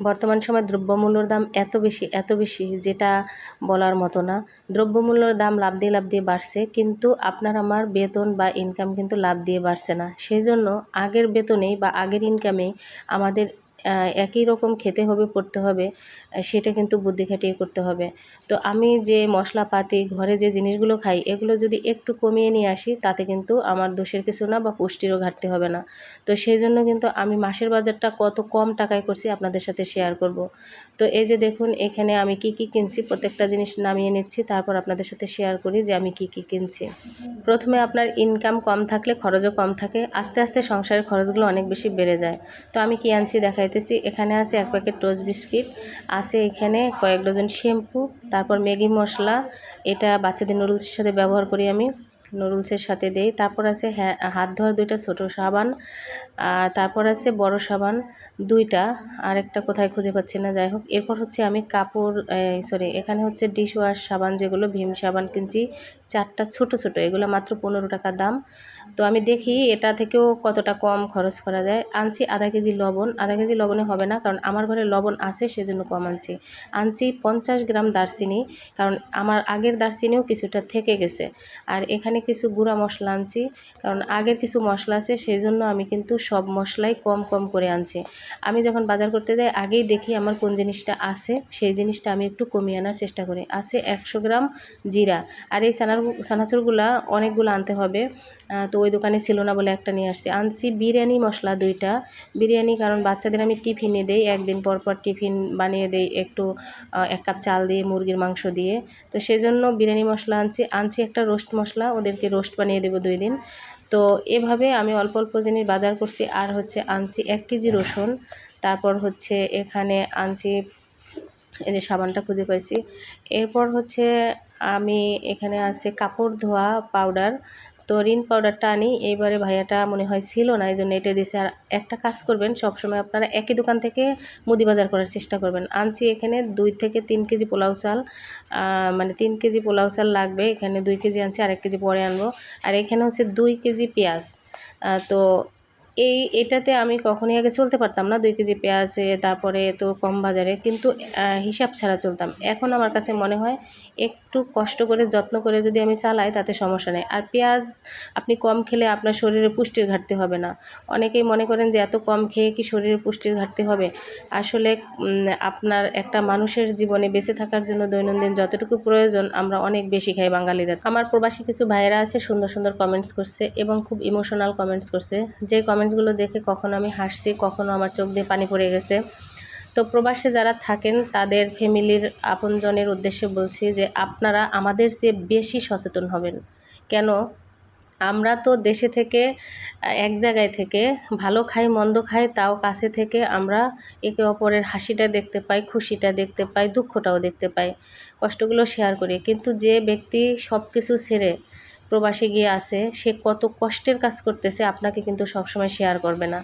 বর্তমান সময় দ্রব্যমূল্যর দাম এত বেশি এত বেশি যেটা বলার মতো না। দ্রব্যমূল্যর দাম লাভ দিয়ে লাভ দিয়ে বাড়ছে কিন্তু আপনার আমার বেতন বা ইনকাম কিন্তু লাভ দিয়ে বাড়ছে না। সেই জন্য আগের বেতনেই বা আগের ইনকামেই আমাদের একই রকম খেতে হবে, পড়তে হবে সেটা কিন্তু বুদ্ধি খাটিয়ে করতে হবে। তো আমি যে মশলাপাতি, ঘরে যে জিনিসগুলো খাই, এগুলো যদি একটু কমিয়ে নিয়ে আসি, তাতে কিন্তু আমার দোষের কিছু না বা পুষ্টিরও ঘাটতি হবে না। তো সেই জন্য কিন্তু আমি মাসের বাজারটা কত কম টাকায় করছি আপনাদের সাথে শেয়ার করব। তো এই যে দেখুন, এখানে আমি কি কি কিনছি, প্রত্যেকটা জিনিস নামিয়ে নিচ্ছি, তারপর আপনাদের সাথে শেয়ার করি যে আমি কি কি কিনছি। প্রথমে আপনার ইনকাম কম থাকলে খরচও কম থাকে, আস্তে আস্তে সংসারের খরচগুলো অনেক বেশি বেড়ে যায়। তো আমি কি আনছি দেখাইতেছি এখানে আছে এক প্যাকেট টোস্ট বিস্কিট আছে এখানে কয়েক ডজন শ্যাম্পু তারপর ম্যাগি মশলা। এটা বাচ্চাদের নুডলসের সাথে ব্যবহার করি আমি নুডলসের সাথে দেই। তারপর আছে হ্যাঁ হাত ধোয়ার দুইটা ছোটো সাবান আর তারপর আছে বড় সাবান দুইটা আর একটা কোথায় খুঁজে পাচ্ছি না, যাই হোক। এরপর হচ্ছে আমি কাপড় সরি এখানে হচ্ছে ডিশ ওয়াশ সাবান যেগুলো, ভীম সাবান কিনছি, চারটা ছোট ছোট, এগুলো মাত্র পনেরো টাকা দাম। তো আমি দেখি এটা থেকেও কতটা কম খরচ করা যায়। আনছি আধা কেজি লবণ, আধা কেজি লবণে হবে না, কারণ আমার ঘরে লবণ আছে, সেজন্য কম আনছি। আনছি পঞ্চাশ গ্রাম দারচিনি, কারণ আমার আগের দারচিনিও কিছুটা থেকে গেছে। আর এখানে কিছু গুঁড়া মশলা আনছি, কারণ আগের কিছু মশলা আছে সেই জন্য আমি কিন্তু সব মশলাই কম কম করে আনছে। আমি যখন বাজার করতে যাই, আগেই দেখি আমার কোন জিনিসটা আছে, সেই জিনিসটা আমি একটু কমিয়ে আনার চেষ্টা করি। আছে একশো গ্রাম জিরা। আর এই সানার সানাচুরগুলা অনেকগুলো আনতে হবে। তো ওই দোকানে ছিল না বলে একটা নিয়ে আসছি। আনছি বিরিয়ানি মশলা দুইটা। বিরিয়ানি কারণ বাচ্চাদের আমি টিফিনে দেই, একদিন পর পর টিফিন বানিয়ে দেই একটু এক কাপ চাল দিয়ে, মুরগির মাংস দিয়ে। তো সেজন্য বিরিয়ানি মশলা আনছি। আনছি একটা রোস্ট মশলা, ওদেরকে রোস্ট বানিয়ে দেবো দুই দিন। তো এভাবে আমি অল্প অল্প জিনিস বাজার করছি। আর হচ্ছে আনছি এক কেজি রসুন, তারপর হচ্ছে এখানে আনছি এই যে সাবানটা খুঁজে পাইছি। এরপর হচ্ছে আমি এখানে আছে কাপড় ধোয়া পাউডার তো রিন পাউডারটা আনি। এইবারে ভাইয়াটা মনে হয় ছিল না, এই জন্য এটা দিয়েছে আর একটা কাজ করবেন, সবসময় আপনারা একই দোকান থেকে মুদি বাজার করার চেষ্টা করবেন। আনছি এখানে দুই থেকে তিন কেজি পোলাও চাল মানে তিন কেজি পোলাও চাল লাগবে। এখানে দুই কেজি আনছি আর এক কেজি পরে আনব। আর এখানে হচ্ছে দুই কেজি পেঁয়াজ। তো এই এটাতে আমি কখনই আগে চলতে পারতাম না। দুই কেজি পেঁয়াজে তারপরে তো কম বাজারে। কিন্তু হিসাব ছাড়া চলতাম। এখন আমার কাছে মনে হয়, একটু কষ্ট করে, যত্ন করে যদি আমি চালাই, তাতে সমস্যা নেই। আর পেঁয়াজ আপনি কম খেলে আপনার শরীরে পুষ্টির ঘাটতি হবে না। অনেকেই মনে করেন যে, এত কম খেয়ে কি শরীরে পুষ্টির ঘাটতি হবে? আসলে আপনার একটা মানুষের জীবনে বেঁচে থাকার জন্য দৈনন্দিন যতটুকু প্রয়োজন, আমরা অনেক বেশি খাই বাঙালিদের। আমার প্রবাসী কিছু ভাইয়েরা আছে, সুন্দর সুন্দর কমেন্টস করছে এবং খুব ইমোশনাল কমেন্টস করছে। যে কমেন্টসগুলো দেখে কখনো আমি হাসছি, কখনো আমার চোখ দিয়ে পানি পড়ে গেছে। তো প্রবাসে যারা থাকেন, তাদের ফ্যামিলির আপনজনের উদ্দেশ্যে বলছি যে আপনারা আমাদের চেয়ে বেশি সচেতন হবেন। কেন? আমরা তো দেশে থেকে, এক জায়গায় থেকে ভালো খাই, মন্দ খাই, তাও কাছে থেকে আমরা একে অপরের হাসিটা দেখতে পাই, খুশিটা দেখতে পাই, দুঃখটাও দেখতে পাই, কষ্টগুলো শেয়ার করি। কিন্তু যে ব্যক্তি সব কিছু ছেড়ে প্রবাসে গিয়ে আসে সে কত কষ্টের কাজ করতেছে আপনাকে কিন্তু সবসময় শেয়ার করবে না।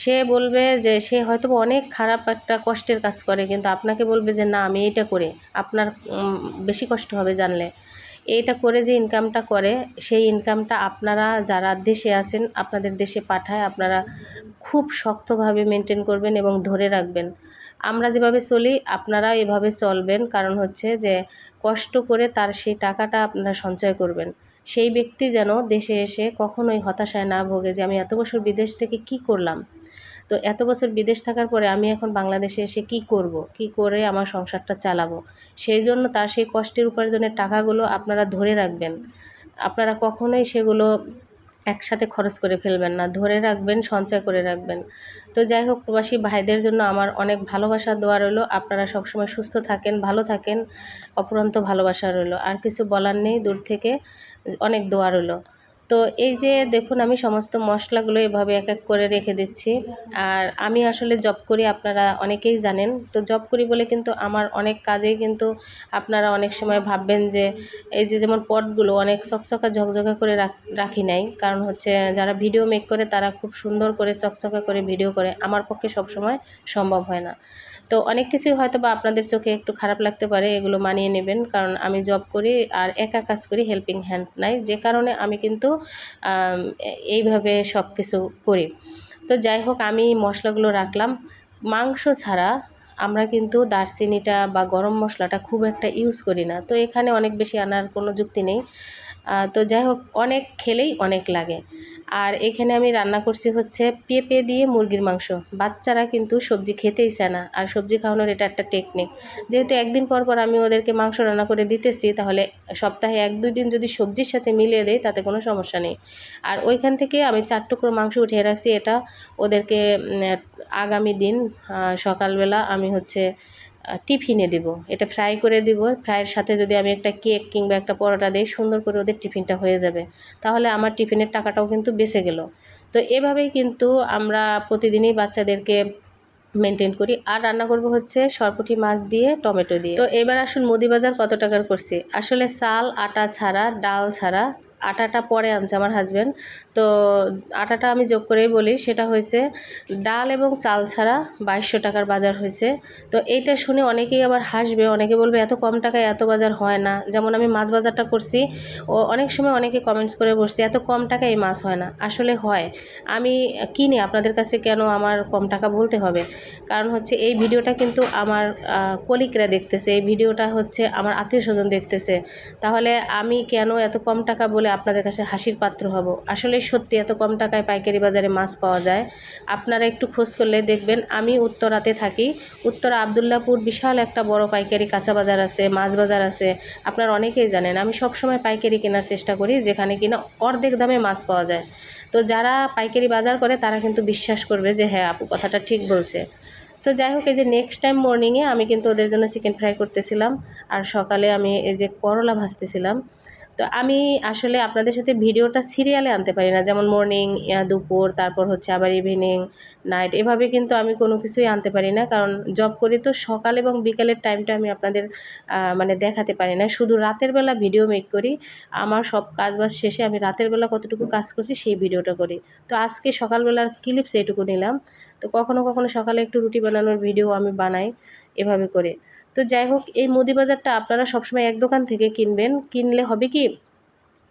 সে বলবে যে, সে হয়তো অনেক খারাপ একটা কষ্টের কাজ করে, কিন্তু আপনাকে বলবে যে, না, আমি এইটা করে, আপনার বেশি কষ্ট হবে জানলে। এইটা করে যে ইনকামটা করে, সেই ইনকামটা আপনারা যারা দেশে আছেন, আপনাদের দেশে পাঠায়, আপনারা খুব শক্তভাবে মেনটেন করবেন এবং ধরে রাখবেন। আমরা যেভাবে চলি আপনারা এভাবে চলবেন, কারণ হচ্ছে যে, কষ্ট করে তার সেই টাকাটা আপনারা সঞ্চয় করবেন। সেই ব্যক্তি যেন দেশে এসে কখনোই হতাশায় না ভোগে যে আমি এত বছর বিদেশ থেকে কি করলাম। তো এত বছর বিদেশ থাকার পরে আমি এখন বাংলাদেশে এসে কি করব? কি করে আমার সংসারটা চালাবো? সেই জন্য তার সেই কষ্টের উপার্জনের টাকাগুলো আপনারা ধরে রাখবেন। আপনারা কখনোই সেগুলো একসাথে খরচ করে ফেলবেন না, ধরে রাখবেন, সঞ্চয় করে রাখবেন। তো যাই হোক, প্রবাসী ভাইদের জন্য আমার অনেক ভালোবাসা দেওয়া রইল। আপনারা সবসময় সুস্থ থাকেন, ভালো থাকেন। অপরন্ত ভালোবাসা রইল। আর কিছু বলার নেই, দূর থেকে অনেক দোয়া রইল। তো এই যে দেখুন, আমি সমস্ত মশলাগুলো এভাবে এক এক করে রেখে দিচ্ছি। আর আমি আসলে জব করি, আপনারা অনেকেই জানেন। তো জব করি বলে কিন্তু আমার অনেক কাজেই কিন্তু আপনারা অনেক সময় ভাববেন যে, এই যে যেমন পটগুলো অনেক চকচকা ঝকঝকা করে রাখি নাই। কারণ হচ্ছে যারা ভিডিও মেক করে তারা খুব সুন্দর করে চকচকা করে ভিডিও করে। আমার পক্ষে সবসময় সম্ভব হয় না। তো অনেক কিছুই হয়তো বা আপনাদের চোখে একটু খারাপ লাগতে পারে, এগুলো মানিয়ে নেবেন। কারণ আমি জব করি আর একা কাজ করি, হেল্পিং হ্যান্ড নাই। যে কারণে আমি কিন্তু এইভাবে সব কিছু করি। তো যাই হোক আমি মশলাগুলো রাখলাম। মাংস ছাড়া আমরা কিন্তু দারচিনিটা বা গরম মশলাটা খুব একটা ইউজ করি না। তো এখানে অনেক বেশি আনার কোনো যুক্তি নেই। তো যাই হোক, অনেক খেলেই অনেক লাগে। আর এখানে আমি রান্না করছি হচ্ছে পেঁপে দিয়ে মুরগির মাংস। বাচ্চারা কিন্তু সবজি খেতেই চায় না, আর সবজি খাওয়ানোর এটা একটা টেকনিক যেহেতু একদিন পর পর আমি ওদেরকে মাংস রান্না করে দিতেছি, তাহলে সপ্তাহে এক দুই দিন যদি সবজির সাথে মিলিয়ে দেয় তাতে কোনো সমস্যা নেই। আর ওইখান থেকে আমি চার টুকরো মাংস উঠিয়ে রাখছি, এটা ওদেরকে আগামী দিন সকালবেলা আমি হচ্ছে টিফিনে দিব। এটা ফ্রাই করে দিব। ফ্রাইয়ের সাথে যদি আমি একটা কেক কিংবা একটা পরোটা দিই, সুন্দর করে ওদের টিফিনটা হয়ে যাবে। তাহলে আমার টিফিনের টাকাটাও কিন্তু বেঁচে গেল। তো এভাবেই কিন্তু আমরা প্রতিদিনই বাচ্চাদেরকে মেনটেন করি। আর রান্না করব হচ্ছে সরপুঁটি মাছ দিয়ে, টমেটো দিয়ে। তো এবার আসুন মুদি বাজার কত টাকার করছি? আসলে চাল, আটা ছাড়া, ডাল ছাড়া আটাটা পরে আনছে আমার হাজব্যান্ড তো আটাটা আমি যোগ করেই বলি, সেটা হয়েছে ডাল এবং চাল ছাড়া বাইশশো টাকার বাজার হয়েছে। তো এইটা শুনে অনেকেই আবার হাসবে, অনেকে বলবে এত কম টাকায় এত বাজার হয় না। যেমন আমি মাছ বাজারটা করছি, ও অনেক সময় অনেকে কমেন্টস করে বসছে, এত কম টাকায় এই মাছ হয় না। আসলে হয়। আমি কিনি, আপনাদের কাছে কেন আমার কম টাকা বলতে হবে? কারণ হচ্ছে এই ভিডিওটা কিন্তু আমার কলিকরা দেখতেছে, এই ভিডিওটা হচ্ছে আমার আত্মীয় স্বজন দেখতেছে। তাহলে আমি কেন এত কম টাকা বলে আপনাদের কাছে হাসির পাত্র হব। আসলে সত্যি এত কম টাকায় পাইকারি বাজারে মাছ পাওয়া যায়। আপনারা একটু খোঁজ করলে দেখবেন আমি উত্তরাতে থাকি। উত্তরা আবদুল্লাপুর বিশাল একটা বড় পাইকারি কাঁচা বাজার আছে, মাছ বাজার আছে। আপনারা অনেকেই জানেন, আমি সবসময় পাইকারি কেনার চেষ্টা করি, যেখানে কিনা অর্ধেক দামে মাছ পাওয়া যায়। তো যারা পাইকারি বাজার করে, তারা কিন্তু বিশ্বাস করবে যে হ্যাঁ আপু কথাটা ঠিক বলছে। তো যাই হোক, এই যে নেক্সট টাইম মর্নিংয়ে আমি কিন্তু ওদের জন্য চিকেন ফ্রাই করতেছিলাম। আর সকালে আমি এই যে করলা ভাজতেছিলাম। তো আমি আসলে আপনাদের সাথে ভিডিওটা সিরিয়ালে আনতে পারি না। যেমন মর্নিং দুপুর, তারপর হচ্ছে আবার ইভিনিং নাইট এভাবে কিন্তু আমি কোনো কিছুই আনতে পারি না। কারণ জব করি তো সকাল এবং বিকালের টাইমটা আমি আপনাদের মানে দেখাতে পারি না। শুধু রাতের বেলা ভিডিও মেক করি। আমার সব কাজ বাজ শেষে আমি রাতের বেলা কতটুকু কাজ করছি সেই ভিডিওটা করি। তো আজকে সকালবেলার ক্লিপস এইটুকু নিলাম। তো কখনো কখনো সকালে একটু রুটি বানানোর ভিডিও আমি বানাই এভাবে করে। তো যাই হোক, এই মুদি বাজারটা আপনারা সবসময় এক দোকান থেকে কিনবেন। কিনলে হবে কি,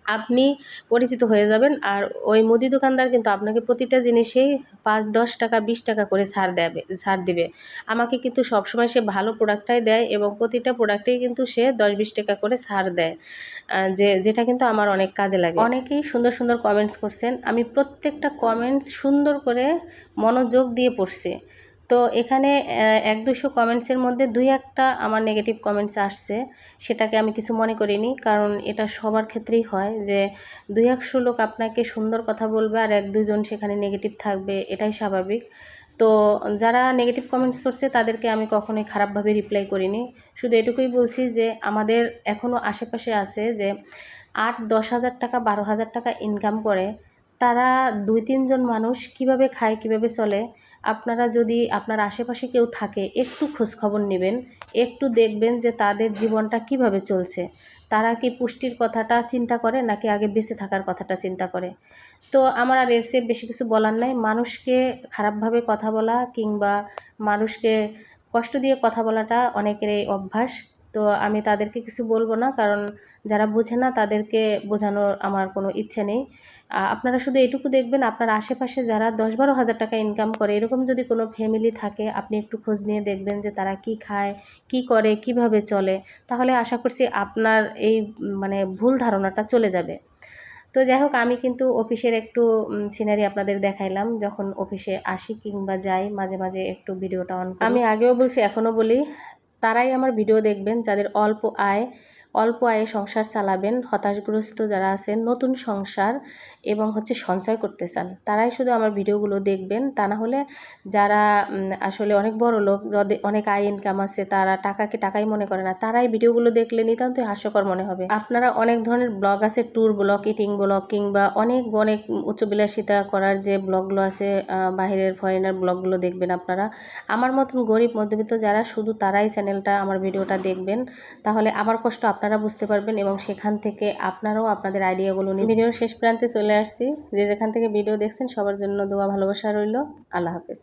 আপনি পরিচিত হয়ে যাবেন আর ওই মুদি দোকানদার কিন্তু আপনাকে প্রতিটা জিনিসেই পাঁচ, দশ টাকা, বিশ টাকা করে ছাড় দেবে, ছাড় দিবে। আমাকে কিন্তু সবসময় সে ভালো প্রোডাক্টটাই দেয় এবং প্রতিটা প্রোডাক্টেই কিন্তু সে দশ, বিশ টাকা করে ছাড় দেয় যে, যেটা কিন্তু আমার অনেক কাজে লাগে। অনেকেই সুন্দর সুন্দর কমেন্টস করছেন। আমি প্রত্যেকটা কমেন্টস সুন্দর করে মনোযোগ দিয়ে পড়ছি। তো এখানে এক দুশো কমেন্টসের মধ্যে দুই একটা আমার নেগেটিভ কমেন্টস আসছে। সেটাকে আমি কিছু মনে করিনি, কারণ এটা সবার ক্ষেত্রেই হয় যে দুই একশো লোক আপনাকে সুন্দর কথা বলবে আর এক দুজন সেখানে নেগেটিভ থাকবে, এটাই স্বাভাবিক। তো যারা নেগেটিভ কমেন্টস করছে, তাদেরকে আমি কখনোই খারাপভাবে রিপ্লাই করিনি। শুধু এটুকুই বলছি যে আমাদের এখনও আশেপাশে আছে যে আট, দশ হাজার টাকা, বারো হাজার টাকা ইনকাম করে, তারা দুই, তিনজন মানুষ কীভাবে খায়, কীভাবে চলে আপনারা যদি আপনার আশেপাশে কেউ থাকে, একটু খোঁজখবর নেবেন, একটু দেখবেন যে তাদের জীবনটা কীভাবে চলছে। তারা কি পুষ্টির কথাটা চিন্তা করে, নাকি আগে বেঁচে থাকার কথাটা চিন্তা করে? তো আমার আর এর চেয়ে বেশি কিছু বলার নাই। মানুষকে খারাপভাবে কথা বলা কিংবা মানুষকে কষ্ট দিয়ে কথা বলাটা অনেকেরই অভ্যাস। তো আমি তাদেরকে কিছু বলব না, কারণ যারা বোঝে না তাদেরকে বোঝানোর আমার কোনো ইচ্ছে নেই। আপনারা শুধু এটুকু দেখবেন, আপনার আশেপাশে যারা দশ বারো হাজার টাকা ইনকাম করে, এরকম যদি কোনো ফ্যামিলি থাকে, আপনি একটু খোঁজ নিয়ে দেখবেন যে তারা কি খায়, কি করে, কীভাবে চলে। তাহলে আশা করছি আপনার এই মানে ভুল ধারণাটা চলে যাবে। তো যাই হোক, আমি কিন্তু অফিসের একটু সিনারি আপনাদের দেখাইলাম। যখন অফিসে আসি কিংবা যাই, মাঝে মাঝে একটু ভিডিওটা অন আমি আগেও বলছি এখনও বলি তারাই আমার ভিডিও দেখবেন যাদের অল্প আয় অল্প আয়ে সংসার চালাবেন, হতাশগ্রস্ত যারা আছেন, নতুন সংসার এবং হচ্ছে সঞ্চয় করতে চান, তারাই শুধু আমার ভিডিওগুলো দেখবেন। তা না হলে যারা আসলে অনেক বড় লোক অনেক আয় ইনকাম আছে, তারা টাকাকে টাকাই মনে করে না, তারাই ভিডিওগুলো দেখলে নিতান্তই হাস্যকর মনে হবে। আপনারা অনেক ধরনের ব্লগ আছে ট্যুর ব্লগ ইটিং ব্লগ কিংবা অনেক অনেক উচ্চবিলাসিতা করার যে ব্লগগুলো আছে বাহিরের ফরেনার ব্লগগুলো দেখবেন আপনারা। আমার মতন গরিব মধ্যবিত্ত যারা, শুধু তারাই চ্যানেলটা আমার ভিডিওটা দেখবেন। তাহলে আমার কষ্ট আপনারা বুঝতে পারবেন এবং সেখান থেকে আপনারাও আপনাদের আইডিয়াগুলো নিয়ে ভিডিওর শেষ প্রান্তে চলে আসছি। যে যেখান থেকে ভিডিও দেখছেন, সবার জন্য দোয়া ভালোবাসা রইল। আল্লাহ হাফেজ।